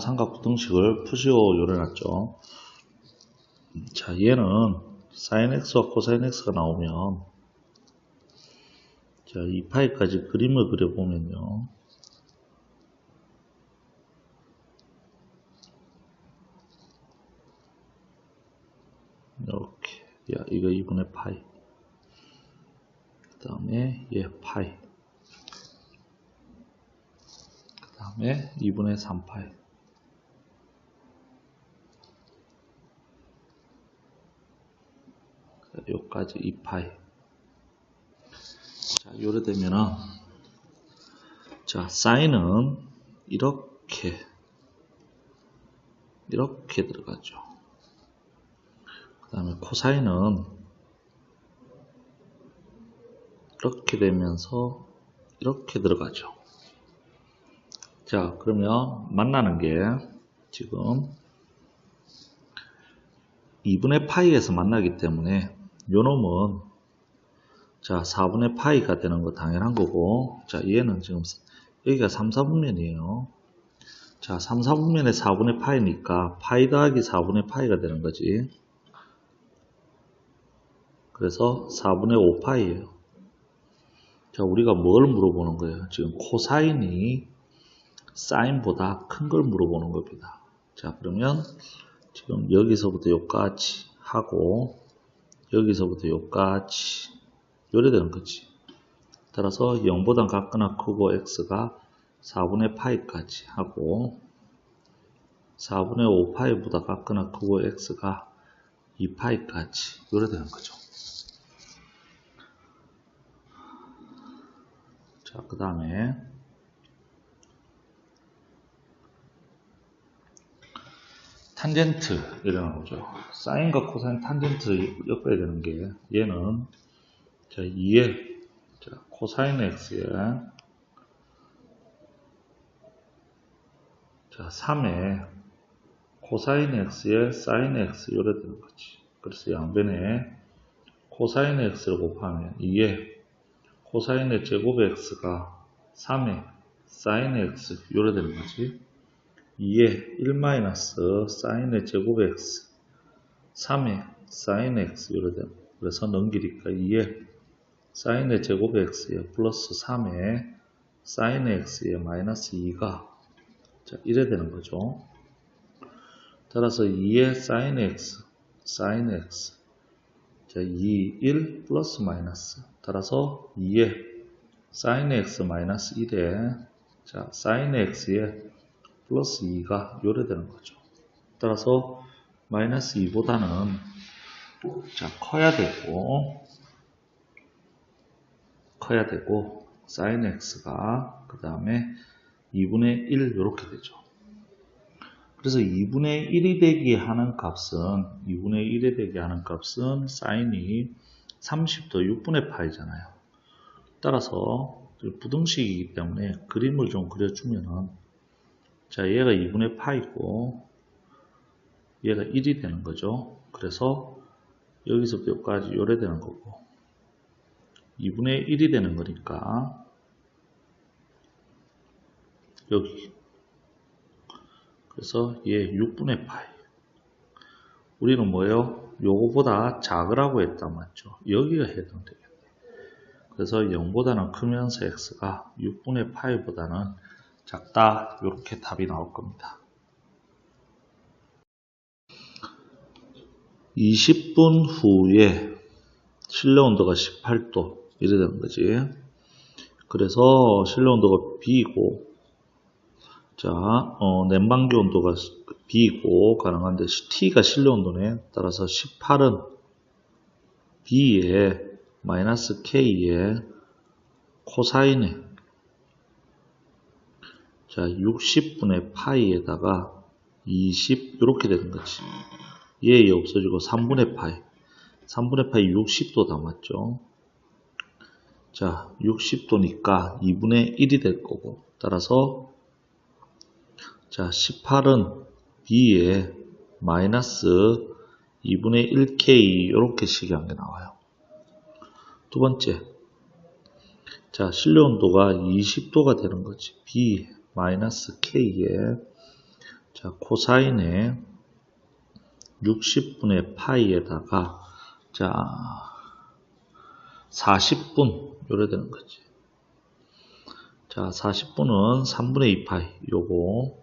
삼각부등식을 푸시오 요려놨죠. 자, 얘는 sin x와 cosine x가 나오면 자, 2파이까지 그림을 그려보면요. 이렇게 야 이거 2분의 파이 그 다음에 얘 파이 그 다음에 2분의 3파이 요까지 2파이 자 요래 되면은 자 사인은 이렇게 이렇게 들어가죠 그 다음에 코사인은 이렇게 되면서 이렇게 들어가죠. 자, 그러면 만나는 게 지금 2분의 파이에서 만나기 때문에 요 놈은 자 4분의 파이가 되는 거 당연한 거고 자 얘는 지금 여기가 3, 4분면이에요. 자 3, 4분면에 4분의 파이니까 파이 더하기 4분의 파이가 되는 거지. 그래서 4분의 5파이에요. 자, 우리가 뭘 물어보는 거예요? 지금 코사인이 사인보다 큰 걸 물어보는 겁니다. 자, 그러면 지금 여기서부터 여기까지 하고 여기서부터 여기까지 요래 되는 거지. 따라서 0보다 같거나 크고 x가 4분의 파이까지 하고 4분의 5파이보다 같거나 크고 x가 2파이까지 요래 되는 거죠. 자, 그 다음에 탄젠트 일어나보죠. 사인과 코사인 탄젠트 엮어야 되는 게 얘는 자 2에 자, 코사인 x에 자 3에 코사인 x에 사인 x 요래 되는 거지. 그래서 양변에 코사인 x를 곱하면 2에 코사인의 제곱 x가 3의 사인 x 요래 되는 거지. 2의 1 마이너스 사인의 제곱 x 3의 사인 x 되는 그래서 넘기니까 2의 사인의 제곱 x에 플러스 3의 사인 x에 마이너스 2가. 자, 이래 되는 거죠. 따라서 2의 사인 x 사인 x. 자, 2, 1 플러스 마이너스. 따라서 2에 sin x 마이너스 1에 자 sin x에 플러스 2가 요래 되는 거죠. 따라서 마이너스 2보다는 자 커야 되고 커야 되고 sin x가 그 다음에 2분의 1 이렇게 되죠. 그래서 2분의 1이 되게 하는 값은 2분의 1이 되게 하는 값은 사인이 30도 6분의 파이잖아요. 따라서 부등식이기 때문에 그림을 좀 그려주면은 자 얘가 2분의 파이고 얘가 1이 되는 거죠. 그래서 여기서부터 여기까지 요래 되는 거고 2분의 1이 되는 거니까 여기 그래서 얘 6분의 파이 우리는 뭐예요? 요거보다 작으라고 했다 맞죠? 여기가 해당되겠네. 그래서 0보다는 크면서 x가 6분의 파이보다는 작다. 이렇게 답이 나올 겁니다. 20분 후에 실내 온도가 18도 이래 되는 거지. 그래서 실내 온도가 B고 자, 어, 냉방기 온도가 B고 가능한데 T가 실내 온도네. 따라서 18은 B에 마이너스 K에 코사인에 자 60분의 파이에다가 20 이렇게 되는 거지. 얘 없어지고 3분의 파이 3분의 파이 60도 담았죠. 자 60도니까 2분의 1이 될 거고 따라서 자, 18은 B에 마이너스 2분의 1K 이렇게 식이한 게 나와요. 두 번째, 자, 실내 온도가 20도가 되는 거지. B 마이너스 K에 자, 코사인의 60분의 파이에다가 자 40분 요래 되는 거지. 자 40분은 3분의 2 파이 요거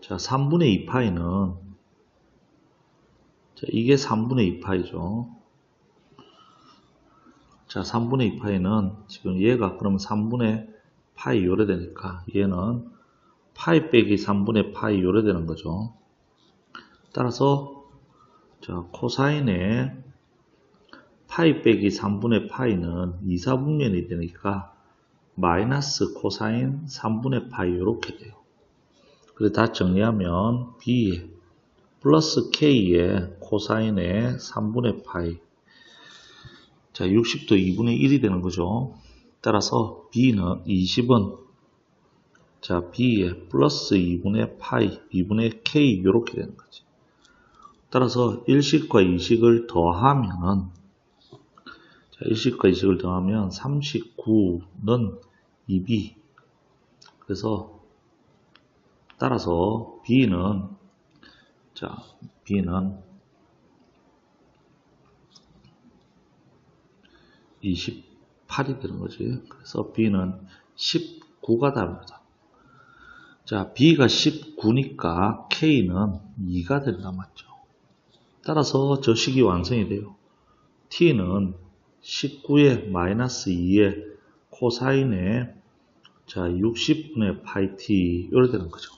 자 3분의 2 파이는 자 이게 3분의 2 파이죠. 자 3분의 2파이는 지금 얘가 그러면 3분의 파이 요래 되니까 얘는 파이 빼기 3분의 파이 요래 되는 거죠. 따라서 자 코사인의 파이 빼기 3분의 파이는 2, 4분면이 되니까 마이너스 코사인 3분의 파이 이렇게 돼요. 그래서 다 정리하면 b 플러스 k의 코사인의 3분의 파이 자 60도 2분의 1이 되는 거죠. 따라서 b는 20은 자 b의 플러스 2분의 파이 2분의 k 이렇게 되는 거지. 따라서 1식과 2식을 더하면 자, 1식과 2식을 더하면 39는 2b 그래서 따라서 b는 자 b는 28이 되는 거지. 그래서 b는 19가 답입니다. 자, b가 19니까 k는 2가 된다 맞죠? 따라서 저 식이 완성이 돼요. t는 19의 마이너스 2의 코사인의 자 60분의 파이 t 이렇게 되는 거죠.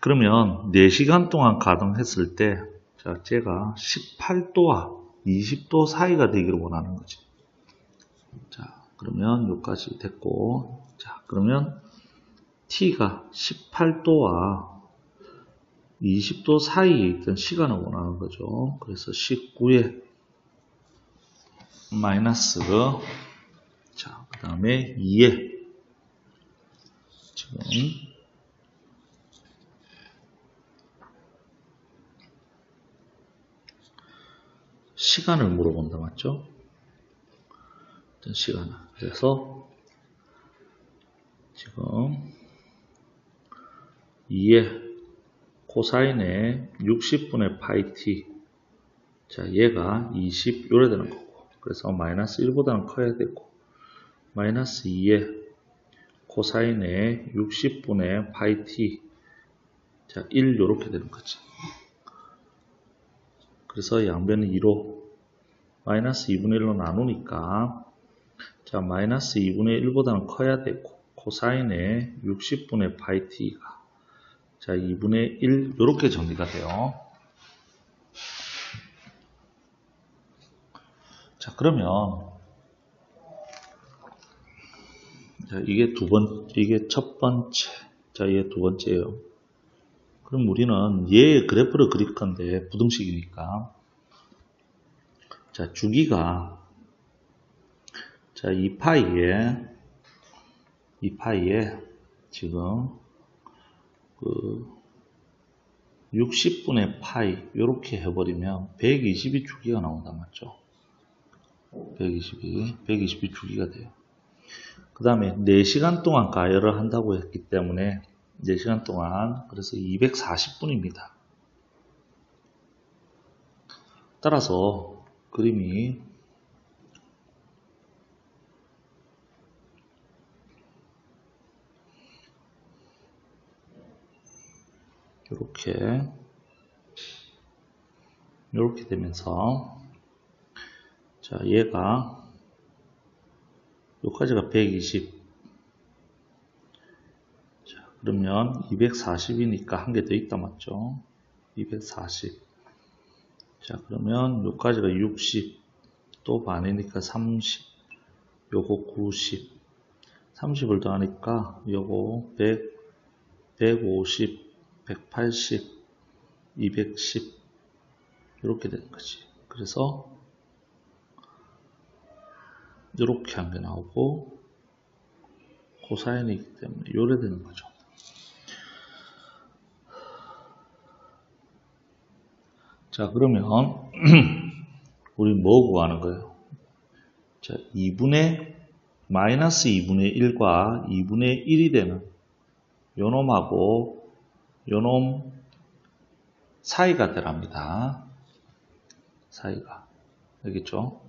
그러면 4시간 동안 가동했을 때 자, 제가 18도와 20도 사이가 되기를 원하는 거지. 자, 그러면 여기까지 됐고 자, 그러면 t가 18도와 20도 사이에 있던 시간을 원하는 거죠. 그래서 19에 마이너스 자, 그 다음에 2에 지금 시간을 물어본다 맞죠? 어떤 시간을 그래서 지금 2에 코사인의 60분의 파이 t. 자 얘가 20 요래 되는 거고. 그래서 마이너스 1보다는 커야 되고 마이너스 2의 코사인의 60분의 파이 t. 자 1 요렇게 되는 거지 그래서 양변은 2로 마이너스 2분의 1로 나누니까 자 마이너스 2분의 1보다는 커야 되고 코사인의 60분의 파이 t가 자, 2분의 1 이렇게 정리가 돼요. 자, 그러면 자, 이게 두 번, 이게 첫 번째. 자, 이게 두 번째예요. 그럼 우리는 얘의 그래프를 그릴 건데 부등식이니까 자, 주기가 자, 2파이에 2파이에 지금 그 60분의 파이 이렇게 해버리면 120이 주기가 나온다 맞죠? 120이 120이 주기가 돼요. 그 다음에 4시간 동안 가열을 한다고 했기 때문에 4시간 동안 그래서 240분입니다. 따라서 그림이 이렇게 이렇게 되면서 자 얘가 여기까지가 120 자, 그러면 240이니까 한 개 더 있다 맞죠? 240 자, 그러면 여기까지가 60 또 반이니까 30 요거 90 30을 더하니까 요거 100 150 180, 210 이렇게 되는 거지. 그래서 이렇게 한 게 나오고 코사인이기 때문에 요래 되는 거죠. 자 그러면 우리 뭐 구하는 거예요? 자 2분의 마이너스 2분의 1과 2분의 1이 되는 요놈하고 요놈 사이가 되랍니다. 사이가. 알겠죠?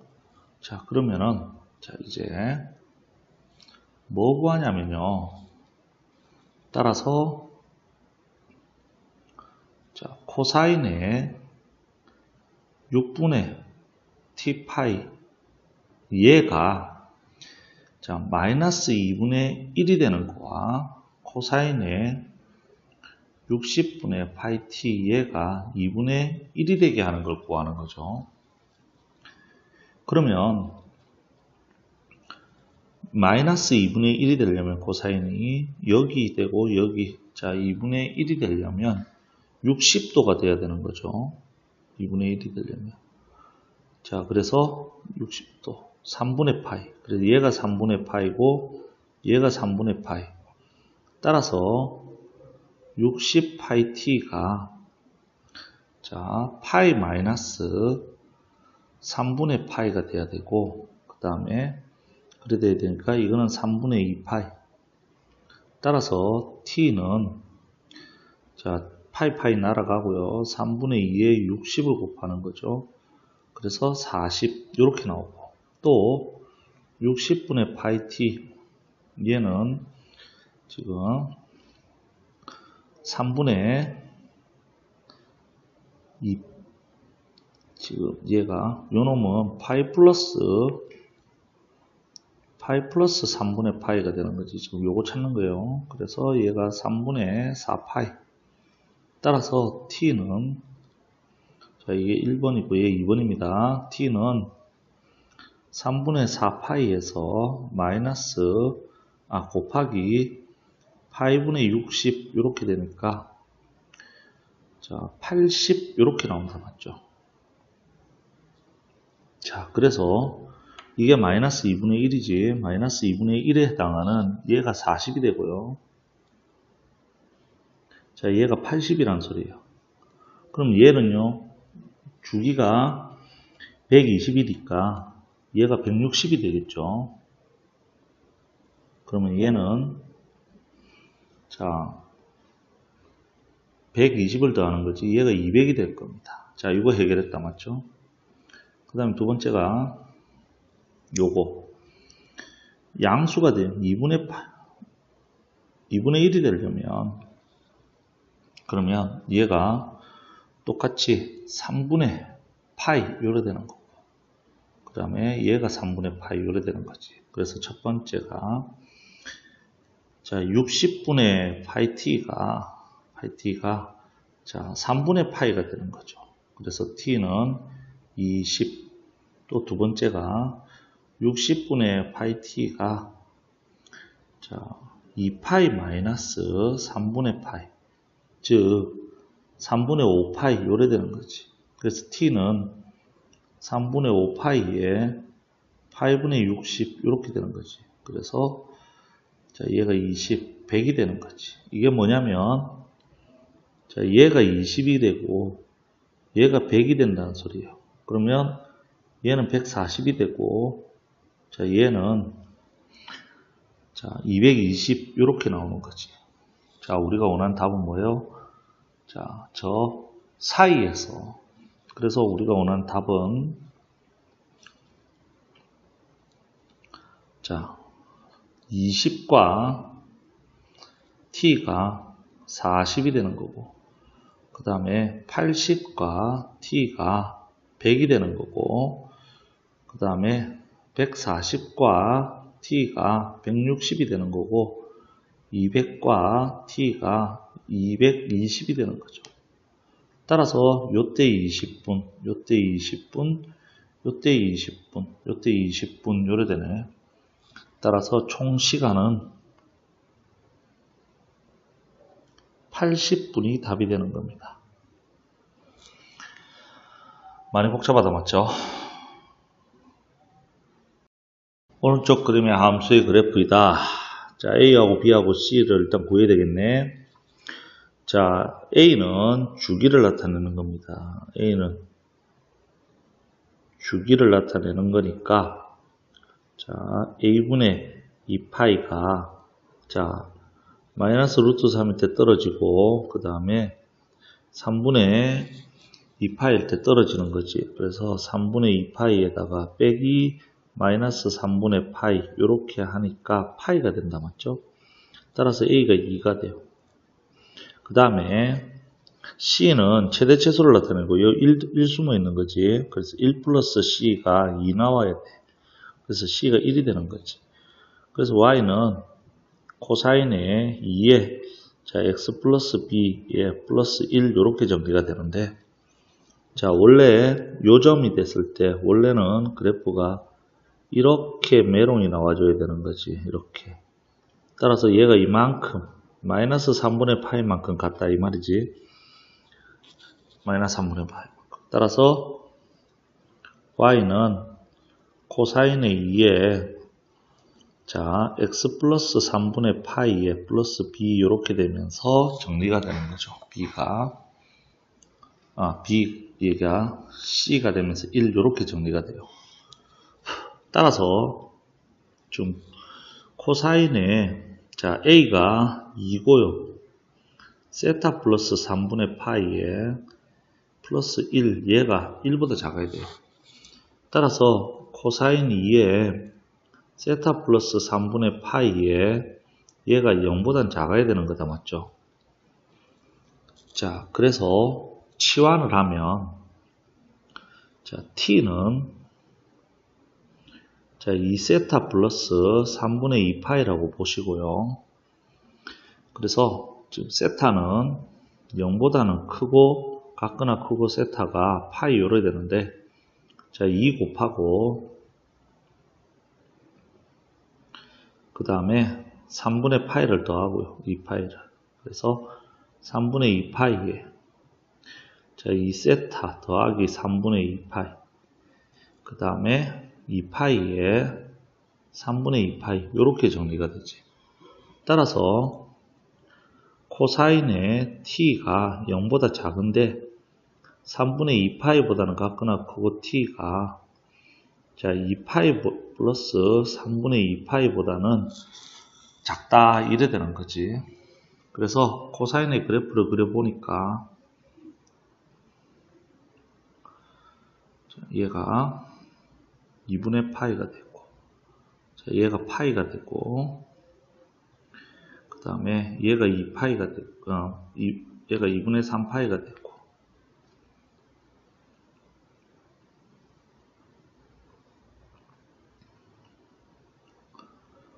자, 그러면은, 자, 이제, 뭐 구하냐면요. 따라서, 자, 코사인의 6분의 t 파이, 얘가, 자, 마이너스 2분의 1이 되는 거와 코사인의 60분의 파이 t 얘가 2분의 1이 되게 하는 걸 구하는 거죠. 그러면 마이너스 2분의 1이 되려면 코사인이 여기 되고 여기 자 2분의 1이 되려면 60도가 돼야 되는 거죠. 2분의 1이 되려면. 자 그래서 60도 3분의 파이. 그래서 얘가 3분의 파이고 얘가 3분의 파이. 따라서 60 파이 t가 자 파이 마이너스 3분의 파이가 돼야 되고 그 다음에 그래 돼야 되니까 이거는 3분의 2 파이. 따라서 t는 자 파이 파이 날아가고요. 3분의 2에 60을 곱하는 거죠. 그래서 40 이렇게 나오고. 또 60분의 파이 t 얘는 지금 3분의 2 지금 얘가 요놈은 파이 플러스 파이 플러스 3분의 파이가 되는 거지. 지금 요거 찾는 거예요. 그래서 얘가 3분의 4파이 따라서 t는 자 이게 1번이고 얘 2번입니다 t는 3분의 4파이에서 마이너스 아 곱하기 파이분의 60 이렇게 되니까 자80 이렇게 나온다 맞죠 자, 그래서 이게 마이너스 2분의 1이지 마이너스 2분의 1에 해당하는 얘가 40이 되고요. 자, 얘가 80이란 소리예요. 그럼 얘는요. 주기가 120이니까 얘가 160이 되겠죠. 그러면 얘는 자 120을 더하는 거지 얘가 200이 될 겁니다. 자, 이거 해결했다 맞죠? 그 다음에 두 번째가 요거 양수가 되면 2분의 8 2분의 1이 되려면 그러면 얘가 똑같이 3분의 파이 요래 되는 거고 그 다음에 얘가 3분의 파이 요래 되는 거지 그래서 첫 번째가 자 60분의 파이 t가 파이 t가 자 3분의 파이가 되는 거죠 그래서 t는 20. 또 두 번째가 60분의 파이 t가 자, 2파이 마이너스 3분의 파이. 즉 3분의 5파이 요래 되는 거지. 그래서 t는 3분의 5파이에 파이분의 60 이렇게 되는 거지. 그래서 자, 얘가 20, 100이 되는 거지. 이게 뭐냐면 자, 얘가 20이 되고 얘가 100이 된다는 소리예요. 그러면 얘는 140이 되고 자 얘는 자 220 이렇게 나오는 거지. 자 우리가 원하는 답은 뭐예요? 자 저 사이에서 그래서 우리가 원하는 답은 자 20과 t가 40이 되는 거고 그 다음에 80과 t가 100이 되는 거고 그 다음에 140과 t가 160이 되는 거고 200과 t가 220이 되는 거죠. 따라서 요때 20분, 요때 20분, 요때 20분, 요때 20분 요래 되네. 따라서 총 시간은 80분이 답이 되는 겁니다. 많이 복잡하다 맞죠? 오른쪽 그림의 함수의 그래프이다. 자, A하고 B하고 C를 일단 구해야 되겠네. 자, A는 주기를 나타내는 겁니다. A는 주기를 나타내는 거니까 자, a분의 2파이가 자, 마이너스 루트 3일 때 떨어지고 그 다음에 3분의 2파일 때 떨어지는 거지. 그래서 3분의 2파이에다가 빼기 마이너스 3분의 파이 이렇게 하니까 파이가 된다 맞죠? 따라서 a가 2가 돼요. 그 다음에 c는 최대 최소를 나타내고 이 1, 1 숨어 있는 거지. 그래서 1 플러스 c가 2 나와야 돼. 그래서 c가 1이 되는 거지. 그래서 y는 코사인의 2에 자 x 플러스 b에 플러스 1 이렇게 정리가 되는데 자 원래 요점이 됐을 때 원래는 그래프가 이렇게 메롱이 나와줘야 되는 거지 이렇게. 따라서 얘가 이만큼 마이너스 3분의 파이만큼 같다 이 말이지. 마이너스 3분의 파이 따라서 y는 코사인의 2에 자 x 플러스 3분의 파이에 플러스 b 이렇게 되면서 정리가 되는 거죠 b가. 아 b 얘가 c가 되면서 1 이렇게 정리가 돼요 따라서 좀 코사인의 자 a가 2고요. 세타 플러스 3분의 파이에 플러스 1 얘가 1보다 작아야 돼요. 따라서 코사인 2에 세타 플러스 3분의 파이에 얘가 0보단 작아야 되는 거다 맞죠? 자 그래서 치환을 하면 자 t는 자, 2세타 플러스 3분의 2파이라고 보시고요. 그래서 세타는 0보다는 크고 같거나 크고 세타가 파이 요래 되는데 자, 2 곱하고 그 다음에 3분의 파이를 더하고요. 2파이를. 그래서 3분의 2파이에 자, 2세타 더하기 3분의 2파이 그 다음에 2파이에 3분의 2파이 이렇게 정리가 되지. 따라서 코사인의 t가 0보다 작은데 3분의 2파이보다는 같거나 크고 t가 자 2파이 플러스 3분의 2파이보다는 작다 이래 되는 거지. 그래서 코사인의 그래프를 그려보니까 얘가 2분의 파이가 되고 자, 얘가 파이가 되고 그 다음에 얘가 2파이가 되고 어, 얘가 2분의 3파이가 되고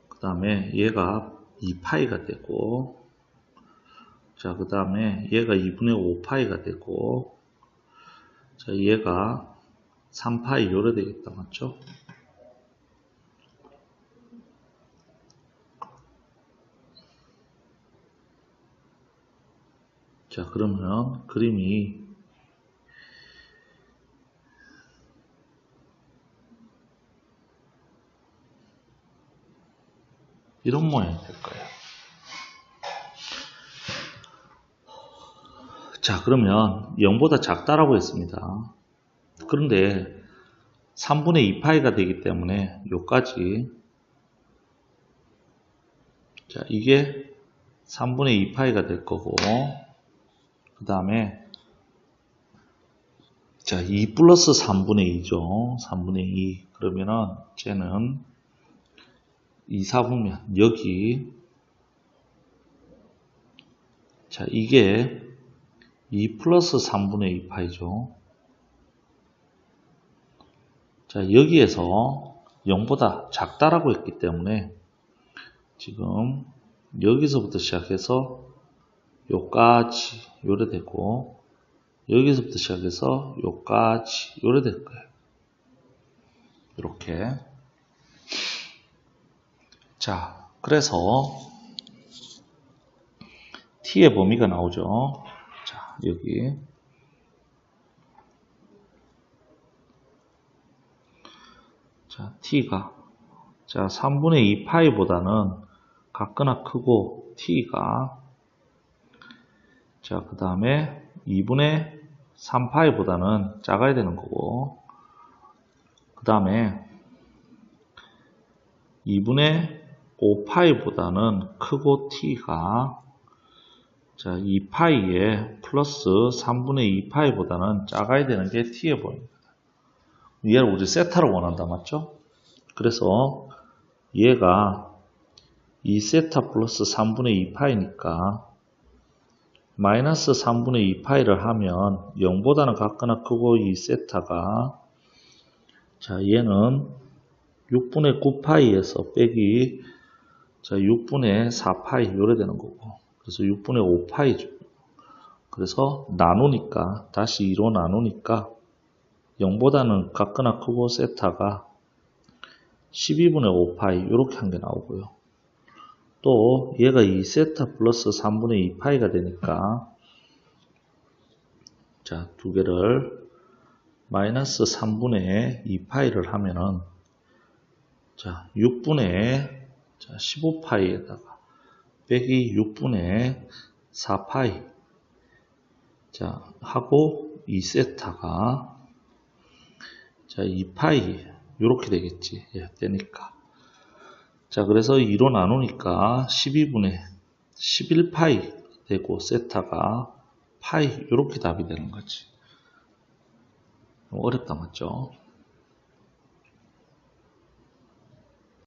그 다음에 얘가 2파이가 되고 자 그 다음에 얘가 2분의 5파이가 되고 자 얘가 3파이 요래 되겠다 맞죠? 자 그러면 그림이 이런 모양이 될 거예요. 자 그러면 0보다 작다라고 했습니다. 그런데 3분의 2파이가 되기 때문에 요까지. 자 이게 3분의 2파이가 될 거고 그 다음에 자2 플러스 3분의 2죠. 3분의 2 그러면은 쟤는 2, 4분면 여기. 자 이게 2 플러스 3분의 2파이죠 자, 여기에서 0보다 작다라고 했기 때문에 지금 여기서부터 시작해서 요까지 요래 되고 여기서부터 시작해서 요까지 요래 될 거예요. 이렇게 자 그래서 t의 범위가 나오죠. 자 여기 자, t가. 자 3분의 2 파이보다는 같거나 크고 t가. 자 그 다음에 2분의 3 파이보다는 작아야 되는 거고. 그 다음에 2분의 5 파이보다는 크고 t가. 자, 2파이에 플러스 3분의 2파이보다는 작아야 되는 게 t에 보입니다. 얘를 우리 세타로 원한다 맞죠? 그래서 얘가 2세타 플러스 3분의 2파이니까 마이너스 3분의 2파이를 하면 0보다는 같거나 크고 2세타가 자 얘는 6분의 9파이에서 빼기 자 6분의 4파이 요래 되는 거고 그래서 6분의 5파이죠. 그래서 나누니까 다시 2로 나누니까 0보다는 같거나 크고 세타가 12분의 5파이 이렇게 한 게 나오고요. 또 얘가 2세타 플러스 3분의 2파이가 되니까 자 두 개를 마이너스 3분의 2파이를 하면은 자 6분의 자 15파이에다가 빼기 6분의 4파이 자 하고 2세타가 자 2파이 이렇게 되겠지. 예, 되니까. 자 그래서 2로 나누니까 12분의 11파이 되고 세타가 파이 이렇게 답이 되는 거지. 어렵다 맞죠